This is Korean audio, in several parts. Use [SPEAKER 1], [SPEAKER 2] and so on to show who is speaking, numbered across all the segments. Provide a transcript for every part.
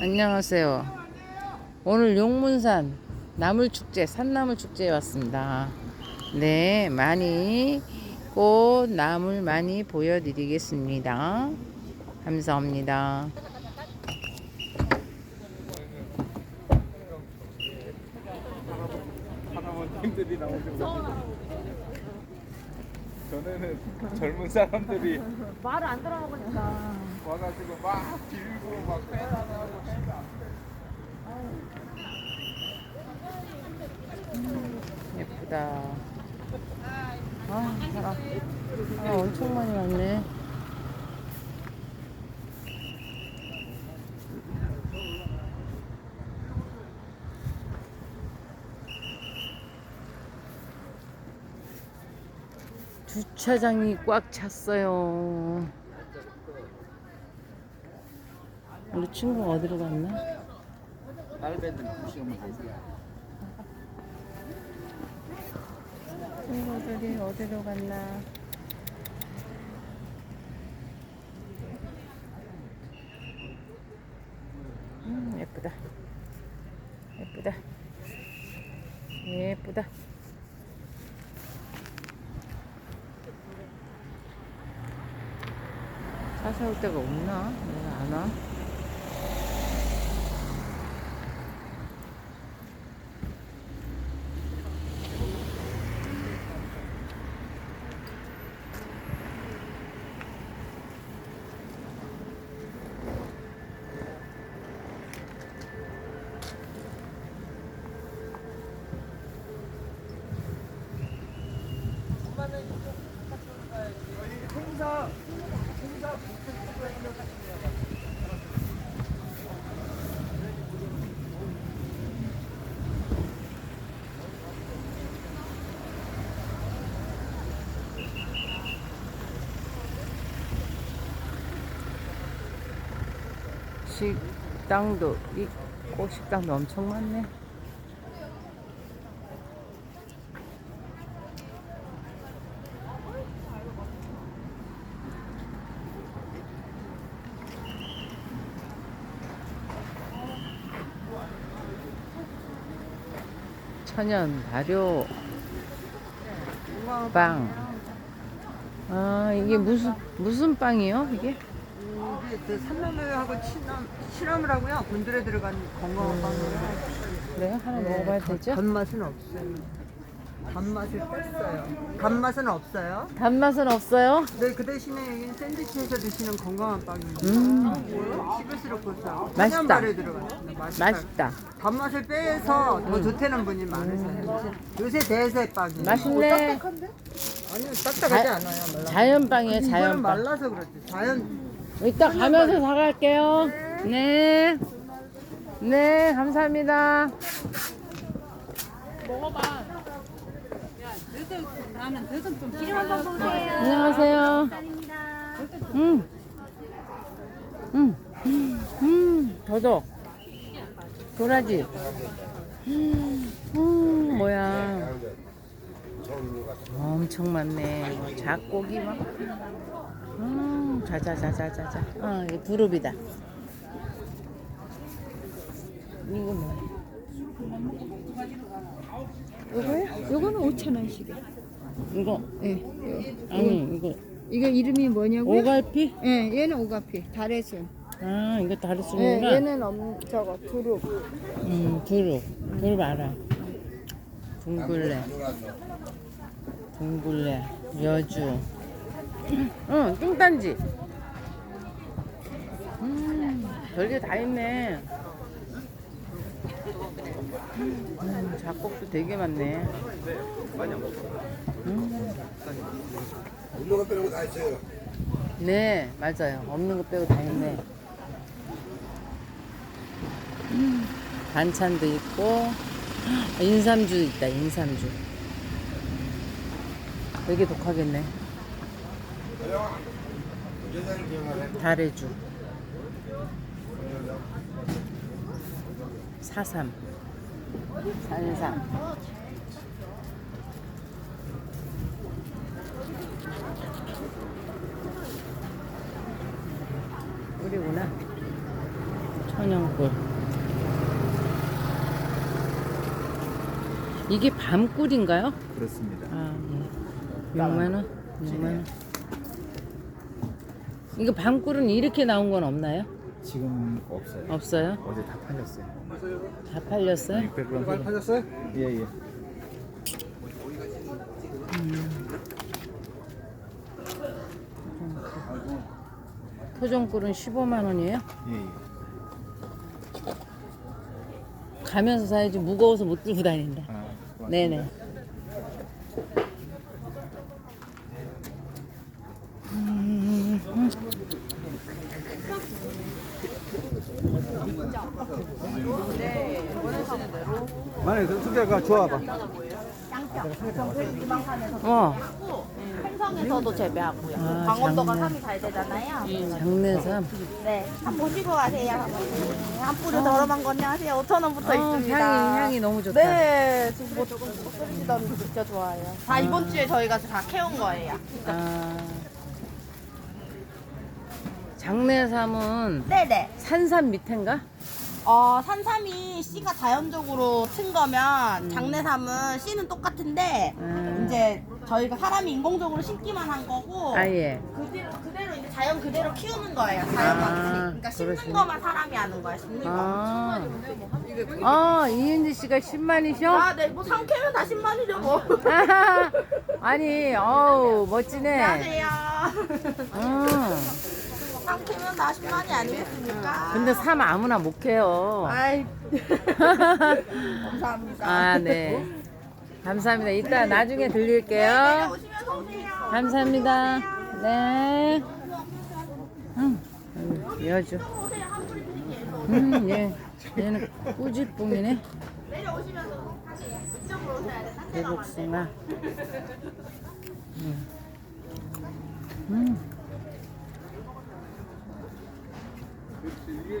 [SPEAKER 1] 안녕하세요. 오늘 용문산 나물축제, 산나물축제에 왔습니다. 네, 많이 꽃, 나물 많이 보여드리겠습니다. 감사합니다.
[SPEAKER 2] 할아버님들이 전에는 젊은 사람들이
[SPEAKER 3] 말을 안 들어보니까
[SPEAKER 2] 와가지고 막 빌고 막 빼라고
[SPEAKER 1] 예쁘다. 아, 사람. 아, 엄청 많이 왔네. 주차장이 꽉 찼어요. 우리 친구가 어디로 갔나? 친구들이 어디로 갔나? 음, 예쁘다. 예쁘다. 예쁘다. 차 세울 데가 없나? 왜 안 와? 식당도 있고 식당도 엄청 많네. 천연 발효 빵. 아 이게 무슨 무슨 빵이요? 이게?
[SPEAKER 4] 이게 그 산나물하고 취나물, 취나물하고요 곤드레 들어간 건강한 빵이에요.
[SPEAKER 1] 그래요? 하나 먹어봐야 되죠?
[SPEAKER 4] 단맛은 없어요. 단맛을 뺐어요. 단맛은 없어요.
[SPEAKER 1] 단맛은 없어요?
[SPEAKER 4] 네, 그 대신에 여기는 샌드위치에서 드시는 건강한 빵이에요. 아,
[SPEAKER 1] 음,
[SPEAKER 4] 씹을수록 고소하고
[SPEAKER 1] 맛있다.
[SPEAKER 4] 들어갔습니다. 맛있다.
[SPEAKER 1] 맛있다.
[SPEAKER 4] 단맛을 빼서 더 좋다는 분이 많으세요. 요새 대세 빵이에요.
[SPEAKER 1] 맛있네.
[SPEAKER 4] 아니요, 딱딱하지
[SPEAKER 1] 자-
[SPEAKER 4] 않아요. 말라.
[SPEAKER 1] 자연빵이에요,
[SPEAKER 4] 이거는
[SPEAKER 1] 자연빵.
[SPEAKER 4] 말라서 그렇지. 자연
[SPEAKER 1] 이따 가면서 사갈게요. 네. 네, 감사합니다. 안녕하세요. 음. 음. 음. 더덕. 도라지. 음. 음. 뭐야. 엄청 많네. 뭐 작고기 막. 음. 자자자자자자. 어, 이거 두릅이다. 이거 뭐?
[SPEAKER 3] 요거요? 요거는 5천 원씩이요.
[SPEAKER 1] 이거
[SPEAKER 3] 예.
[SPEAKER 1] 아니 이거
[SPEAKER 3] 이거 이름이 뭐냐고요?
[SPEAKER 1] 오갈피?
[SPEAKER 3] 예, 얘는 오가피, 달래순.
[SPEAKER 1] 아 이거 다를
[SPEAKER 3] 예,
[SPEAKER 1] 수구나.
[SPEAKER 3] 얘는 엄 저거 두릅.
[SPEAKER 1] 음, 두릅. 두릅 알아. 둥글레. 둥글레. 여주. 응, 뚱딴지. 음, 별게 다 있네. 음, 잡곡도 되게 많네. 음.
[SPEAKER 5] 없는 거 빼고 다 있어요.
[SPEAKER 1] 네, 맞아요. 없는 거 빼고 다 있네. 음, 반찬도 있고, 인삼주 있다, 인삼주. 되게 독하겠네. 달래주. 사삼. 산삼. 우리구나. 천연꿀. 이게 밤꿀인가요?
[SPEAKER 2] 그렇습니다.
[SPEAKER 1] 아, 예. 6만 원? 6만 원. 이거 밤꿀은 이렇게 나온 건 없나요?
[SPEAKER 2] 지금 없어요.
[SPEAKER 1] 없어요?
[SPEAKER 2] 어제 다 팔렸어요.
[SPEAKER 1] 다 팔렸어요?
[SPEAKER 2] 600g 팔렸어요? 예, 예.
[SPEAKER 1] 토종꿀은 15만 원이에요?
[SPEAKER 2] 예, 예.
[SPEAKER 1] 가면서 사야지 무거워서 못 들고 다닌다.
[SPEAKER 2] 아,
[SPEAKER 1] 네네.
[SPEAKER 5] 개가 좋아봐.
[SPEAKER 1] 어,
[SPEAKER 6] 행성에서도 재배하고요.
[SPEAKER 1] 아,
[SPEAKER 6] 강원도가
[SPEAKER 1] 장내.
[SPEAKER 6] 삶이 잘 되잖아요.
[SPEAKER 1] 장내삼.
[SPEAKER 6] 네, 한번 보시고 가세요. 한 뿌리 더러만 거냐 하세요. 5천 원부터
[SPEAKER 1] 어,
[SPEAKER 6] 있습니다.
[SPEAKER 1] 향이, 향이 너무 좋다.
[SPEAKER 6] 네, 지금 뭐 조금 끓이시던 진짜 좋아요. 다 이번 주에 저희가 다 캐온 거예요.
[SPEAKER 1] 아, 장내삼은
[SPEAKER 6] 네네.
[SPEAKER 1] 산삼 밑인가?
[SPEAKER 6] 어, 산삼이 씨가 자연적으로 튼 거면 장내삼은 씨는 똑같은데
[SPEAKER 1] 음.
[SPEAKER 6] 이제 저희가 사람이 인공적으로 심기만 한 거고
[SPEAKER 1] 아, 예.
[SPEAKER 6] 그대로 그대로 이제 자연 그대로 키우는 거예요. 자연
[SPEAKER 1] 아,
[SPEAKER 6] 방식. 그러니까 심는
[SPEAKER 1] 그러시네.
[SPEAKER 6] 거만 사람이 하는 거예요. 심는 거.
[SPEAKER 1] 아, 아 이은지 씨가 10만이셔?
[SPEAKER 6] 아, 네, 뭐 상캐면 다 10만이죠 뭐.
[SPEAKER 1] 아니, 어우, 멋지네.
[SPEAKER 6] 안녕하세요.
[SPEAKER 1] 어.
[SPEAKER 6] 상 캐면 다 10만이 아니겠습니까?
[SPEAKER 1] 근데 삼 아무나 못 캐요.
[SPEAKER 6] 아이, 감사합니다.
[SPEAKER 1] 아, 네. 감사합니다. 이따 나중에 들릴게요.
[SPEAKER 6] 오시면서 오세요.
[SPEAKER 1] 감사합니다. 네. 응, 아유, 여주. 음, 얘, 얘는 꾸지뽕이네.
[SPEAKER 6] 내려오시면서 하세요. 이쪽으로 오셔야 돼.
[SPEAKER 1] 대복숭아. 음. 음.
[SPEAKER 2] 이게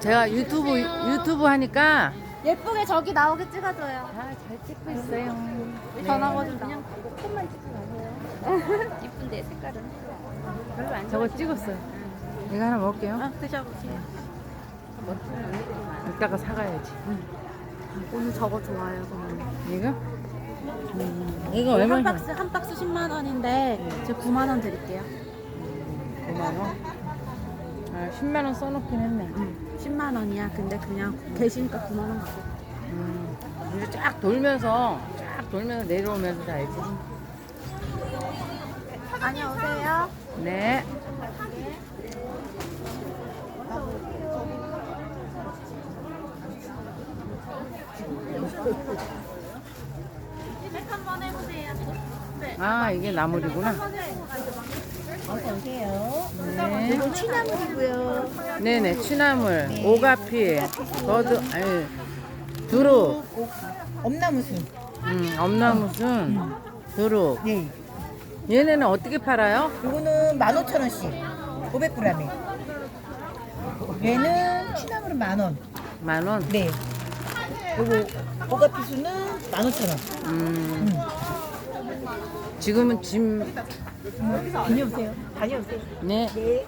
[SPEAKER 1] 제가 유튜브 유튜브 하니까
[SPEAKER 6] 예쁘게 저기 나오게 찍어줘요.
[SPEAKER 1] 아, 잘 찍고 있어요.
[SPEAKER 6] 전화번호 그냥 폰만 찍지 마세요. 이쁜데 색깔은 별로 안
[SPEAKER 1] 저거 찍었어요. 이거 하나 먹을게요.
[SPEAKER 6] 아, 드셔보세요.
[SPEAKER 1] 이따가 사가야지.
[SPEAKER 6] 오늘 저거 좋아요, 저는.
[SPEAKER 1] 이거? 음, 이거
[SPEAKER 6] 한
[SPEAKER 1] 얼마나?
[SPEAKER 6] 박스 한 박스 10만 원인데 제가 9만 원 드릴게요.
[SPEAKER 1] 9만 원. 아, 10만 원 써놓긴 했네.
[SPEAKER 6] 10만 원이야. 근데 그냥 계시니까 9만 원 가고.
[SPEAKER 1] 음, 이제 쫙 돌면서 쫙 돌면서 내려오면서 사야지.
[SPEAKER 6] 다녀오세요.
[SPEAKER 1] 네.
[SPEAKER 6] 백 한번 해보세요.
[SPEAKER 1] 아, 이게 나물이구나.
[SPEAKER 6] 어서 오세요.
[SPEAKER 1] 네.
[SPEAKER 6] 이건 취나물이고요.
[SPEAKER 1] 네네, 취나물, 오가피, 버드, 아니, 두릅,
[SPEAKER 3] 엄나무순.
[SPEAKER 1] 음, 엄나무순, 두릅.
[SPEAKER 3] 네.
[SPEAKER 1] 얘네는 어떻게 팔아요?
[SPEAKER 3] 요거는 15,000원씩. 500g에. 얘는 취나물은 만 원.
[SPEAKER 1] 만 원?
[SPEAKER 3] 네. 요거 오가피수는 15,000원.
[SPEAKER 1] 음. 지금은 짐,
[SPEAKER 3] 다녀오세요. 다녀오세요.
[SPEAKER 1] 네.
[SPEAKER 3] 네.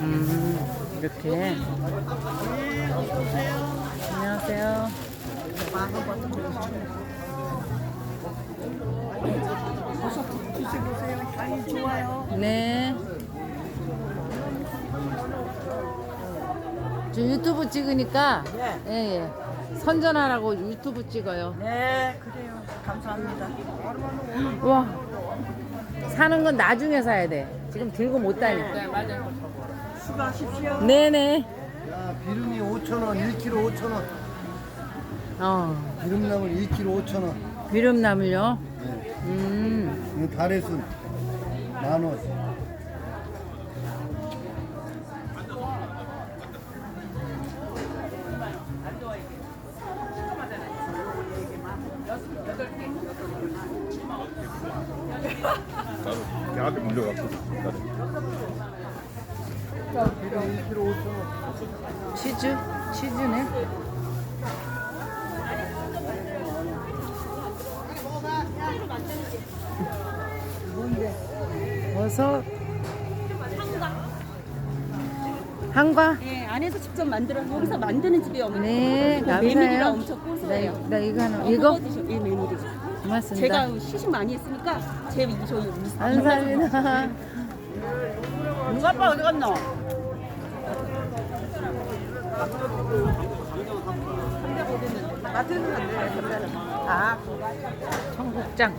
[SPEAKER 1] 음, 이렇게. 안녕하세요. 네. 저 유튜브 찍으니까
[SPEAKER 6] 네.
[SPEAKER 1] 예, 예. 선전하라고 유튜브 찍어요.
[SPEAKER 6] 네, 그래요. 감사합니다.
[SPEAKER 1] 와 사는 건 나중에 사야 돼. 지금 들고 못 다니.
[SPEAKER 6] 수고하십시오.
[SPEAKER 1] 네네.
[SPEAKER 5] 야, 비름이 5,000원, 1kg 5,000원.
[SPEAKER 1] 어
[SPEAKER 5] 비름나물 1kg 5,000원.
[SPEAKER 1] 비름나물요.
[SPEAKER 5] 네.
[SPEAKER 1] 음
[SPEAKER 5] 이거 달래순 만 원.
[SPEAKER 7] 걔한테 물려갖고.
[SPEAKER 5] 비름 1kg 5,000원.
[SPEAKER 1] 치즈 치즈네. 버섯. 한과.
[SPEAKER 4] 네, 안에서 직접 만들어 여기서 만드는 집이
[SPEAKER 1] 네,
[SPEAKER 4] 메밀이라
[SPEAKER 1] 감사해요.
[SPEAKER 4] 엄청 고소해요.
[SPEAKER 1] 나, 나 이거 하나.
[SPEAKER 4] 어,
[SPEAKER 1] 이거
[SPEAKER 4] 드셔. 이 메밀이죠.
[SPEAKER 1] 고맙습니다.
[SPEAKER 4] 제가 시식 많이 했으니까 제 이- 저희 이-
[SPEAKER 1] 감사합니다.
[SPEAKER 6] 누가 아빠 어디 갔노? 마트는 안 돼. 아,
[SPEAKER 1] 청국장,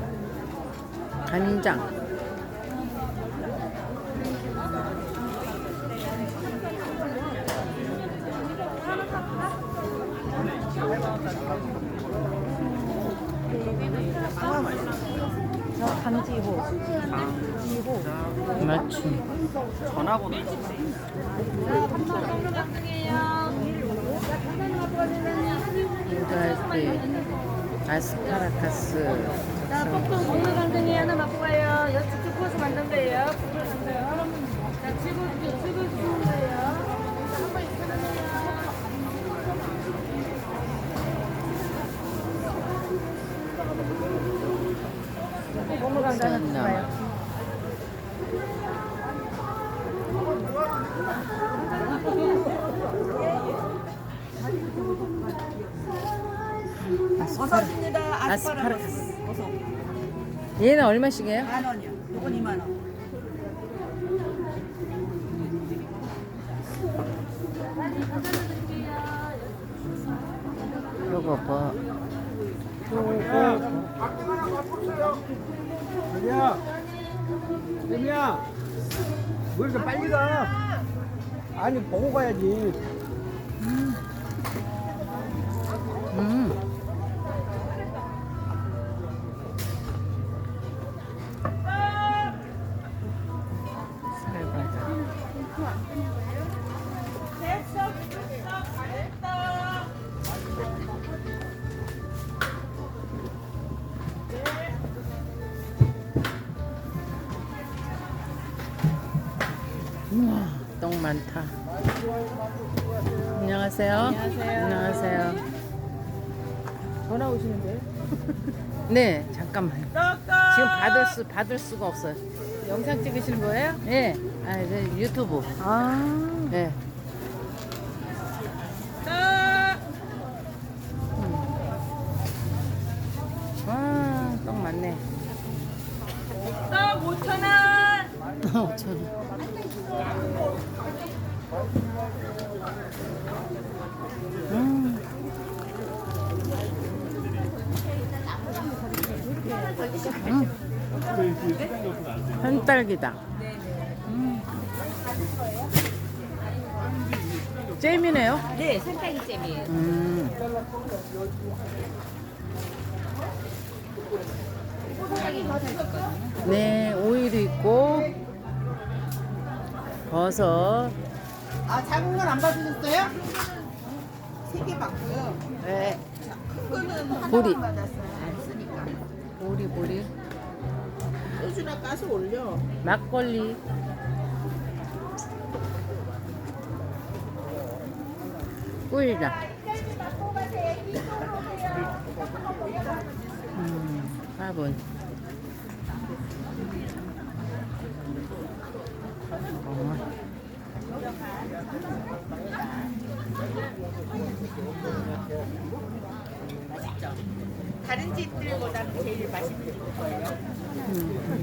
[SPEAKER 1] 간장. 저 강지호. 강지호. 맞춤. 전화번호. 아스파라가스.
[SPEAKER 3] 자, 볶음 국물 강등이 하나 맛보 가요.
[SPEAKER 1] 얼마씩이에요?
[SPEAKER 6] 만 원이요. 이건 2만 원.
[SPEAKER 1] 요거 뭐
[SPEAKER 5] 애미야, 애미야, 왜 이렇게 빨리 가? 아니 보고 가야지.
[SPEAKER 1] 음. 안녕하세요. 안녕하세요. 안녕하세요. 전화 오시는데요? 네, 잠깐만. 지금 받을 수 받을 수가 없어요. 영상 찍으시는 거예요? 네. 아, 네, 유튜브. 아. 네. 음. 와, 떡 많네. 떡 5천 원. 5천 원. 음. 음. 한딸기다. 음. 잼이네요.
[SPEAKER 4] 네, 산딸기 잼이에요.
[SPEAKER 1] 음. 네, 오이도 있고 버섯.
[SPEAKER 6] 아, 작은 건 안 받으셨어요? 세 개 받고요.
[SPEAKER 1] 네.
[SPEAKER 6] 큰 거는
[SPEAKER 1] 보리.
[SPEAKER 6] 하나만 받았어요. 안 쓰니까.
[SPEAKER 1] 보리 보리.
[SPEAKER 6] 소주나 까서 올려.
[SPEAKER 1] 막걸리. 꿀이다. 음, 화분. 어.
[SPEAKER 6] 다른 집들보다는 제일 맛있는 거예요.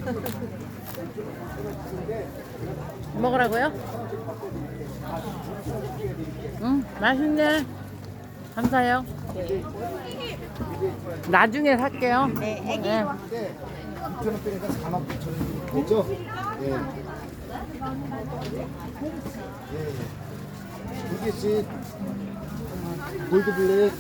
[SPEAKER 1] 음. 먹으라고요? 응, 맛있네. 감사해요. 나중에 살게요. 네, 애기.
[SPEAKER 8] 2,000원 빼니까 4만 9천 원 되죠? 예. 예. 두 개씩 골드블랙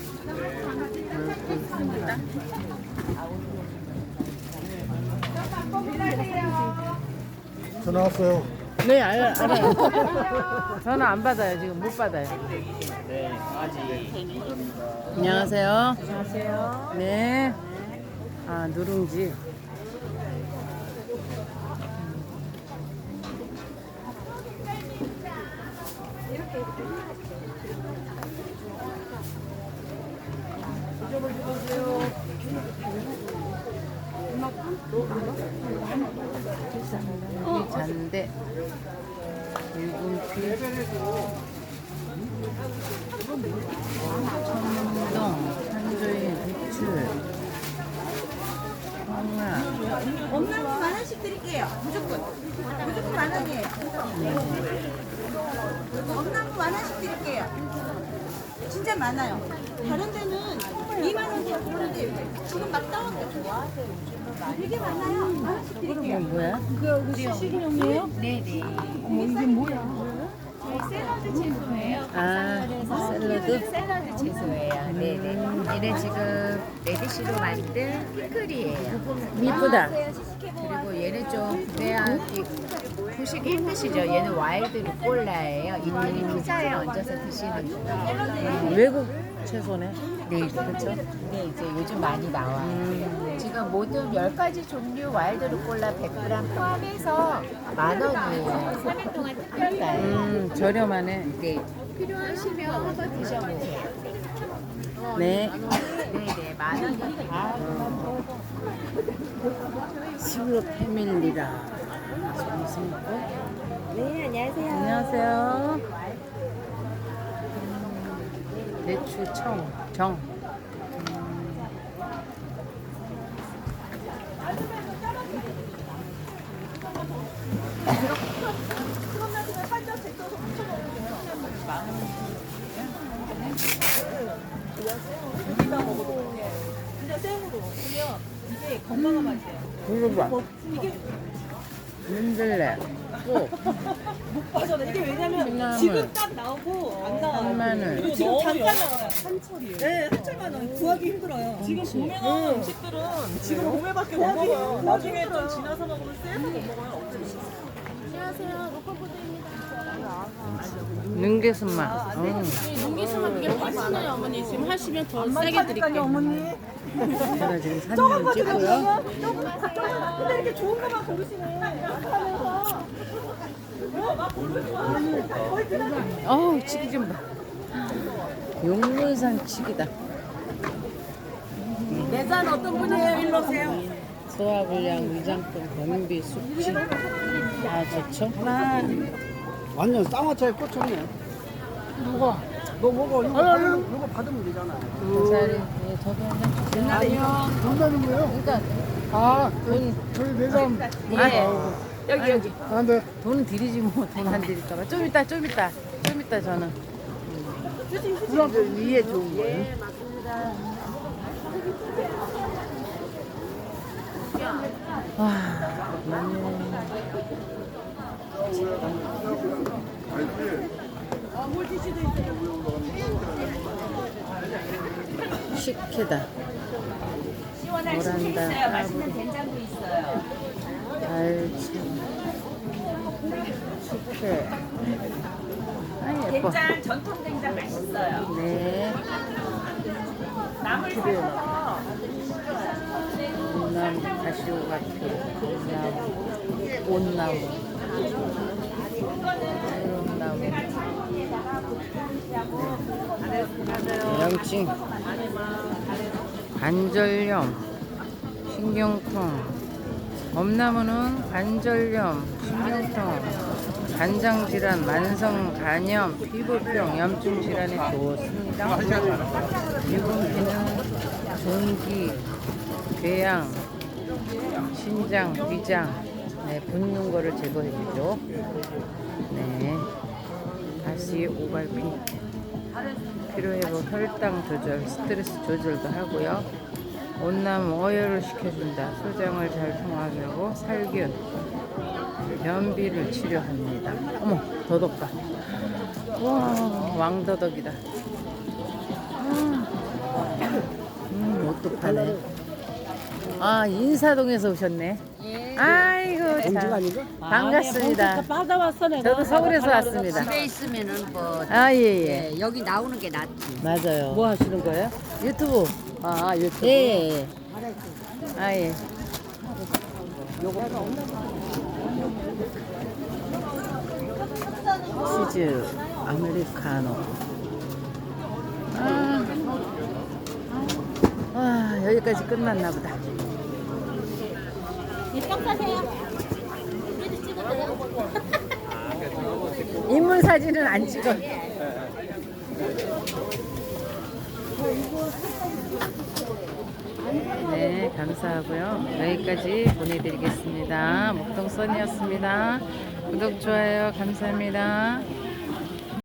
[SPEAKER 8] 전화 왔어요.
[SPEAKER 1] 네, 알, 알아요. 전화 안 받아요. 지금 못 받아요. 안녕하세요. 안녕하세요. 네. 아, 누룽지. 이 잔데 붉은피 청동 산조인 배출 황화
[SPEAKER 6] 엄마는 만 원씩 드릴게요. 무조건. 무조건 만 원이에요. 엄마는 만 원씩 드릴게요. 진짜 많아요. 다른 데는 2만 원이야 그러는데 지금 막 다운돼. 되게 많아요. 만 원씩 드릴게요.
[SPEAKER 1] 이건 뭐야?
[SPEAKER 9] 샐러드 채소예요.
[SPEAKER 1] 아 샐러드
[SPEAKER 9] 샐러드 채소예요. 네네. 얘는 지금 레디쉬로 만든 피클이에요.
[SPEAKER 1] 이쁘다
[SPEAKER 9] 그리고 얘는 좀 구매하기 보시기 힘드시죠? 얘는 와일드 루꼴라예요. 이태리 피자에 얹어서 드시는 거.
[SPEAKER 1] 외국 채소네
[SPEAKER 9] 네, 그렇죠. 네, 이제 요즘 많이 나와요. 지금 모든 10가지 종류 와일드 루꼴라 100g 포함해서 만 원이에요. 3일 동안 특별가예요.
[SPEAKER 1] 음 저렴하네
[SPEAKER 9] 네. 필요하시면 한번 드셔보세요.
[SPEAKER 1] 네
[SPEAKER 9] 네네, 만 원이니까.
[SPEAKER 1] 시골 패밀리라 정신고
[SPEAKER 9] 네, 안녕하세요.
[SPEAKER 1] 안녕하세요 배추 청 정 불러봐 민들레 꼭
[SPEAKER 4] 맞아, 이게 왜냐면
[SPEAKER 1] 콩나물.
[SPEAKER 4] 지금 딱 나오고 안 나와요.
[SPEAKER 1] 한마늘
[SPEAKER 4] 그리고 지금 잠깐 나와요. 한철이에요. 네, 한철만 원 구하기 힘들어요. 지금 봄에는 음식들은 지금 봄에밖에 못 먹어요. 나중에 좀 지나서 먹으면 쎄서 못 먹어요. 수 없어요.
[SPEAKER 1] 능계순맛 어.
[SPEAKER 3] 농기수만 그게 맛있나요 어머니? 지금 하시면 더 싸게 드릴게요.
[SPEAKER 4] 어머니.
[SPEAKER 1] 제가 지금 사진을 찍고요
[SPEAKER 4] 근데 이렇게 좋은 것만 고르시네. 하면서.
[SPEAKER 1] 어우 치기 좀 봐 용문산 치기다
[SPEAKER 4] 내산 어떤 분이에요? 일로 오세요.
[SPEAKER 1] 소화불량 위장병 변비 숙취 아 좋죠
[SPEAKER 5] 완전 쌍화차에 꽂혔네.
[SPEAKER 1] 누가
[SPEAKER 5] 너 먹어. 이거, 받으면, 이거 받으면 되잖아.
[SPEAKER 1] 자리 예, 저도 한잔 주세요
[SPEAKER 5] 돈다는 거예요?
[SPEAKER 1] 그러니까
[SPEAKER 5] 아,
[SPEAKER 1] 돈
[SPEAKER 5] 저희 내장.
[SPEAKER 1] 예. 여기 여기
[SPEAKER 5] 안 돼.
[SPEAKER 1] 돈 드리지 뭐 돈 안 드릴까봐 좀 이따 좀 이따 좀 이따 저는 이 위에 좋은 거예요 와맞 네 식혜다. 모란다.
[SPEAKER 9] 맛있는 된장도 있어요.
[SPEAKER 1] 달치. 식혜 아 예뻐.
[SPEAKER 9] 된장 전통 된장 맛있어요.
[SPEAKER 1] 네
[SPEAKER 9] 나물 사서
[SPEAKER 1] 온나무 가시오가피 온나무 온나무 온나무 양칭 관절염 신경통. 엄나무는 관절염 신경통 간장 질환 만성 간염 피부병 염증 질환에 좋습니다 유분기는 종기 궤양 신장, 위장, 네, 붓는 거를 제거해 주죠. 네. 다시 오발피. 피로회복, 혈당 조절, 스트레스 조절도 하고요. 온남 어혈을 시켜준다. 소장을 잘 통하게 하고 살균, 변비를 치료합니다. 어머, 더덕다. 와, 왕더덕이다. 음, 음, 파네. 아, 인사동에서 오셨네. 아이고, 참. 반갑습니다.
[SPEAKER 6] 받아왔어 내가.
[SPEAKER 1] 저도 서울에서 왔습니다.
[SPEAKER 10] 집에 있으면은 뭐
[SPEAKER 1] 아, 예, 예.
[SPEAKER 10] 예, 여기 나오는 게 낫지.
[SPEAKER 1] 맞아요.
[SPEAKER 6] 뭐 하시는 거예요?
[SPEAKER 1] 유튜브.
[SPEAKER 6] 아 유튜브.
[SPEAKER 1] 예, 예. 아, 예. 치즈 아메리카노. 아, 와, 여기까지 끝났나 보다. 인물 사진은 안 찍어. 네, 감사하고요. 여기까지 보내드리겠습니다. 목동 선이었습니다. 구독, 좋아요, 감사합니다.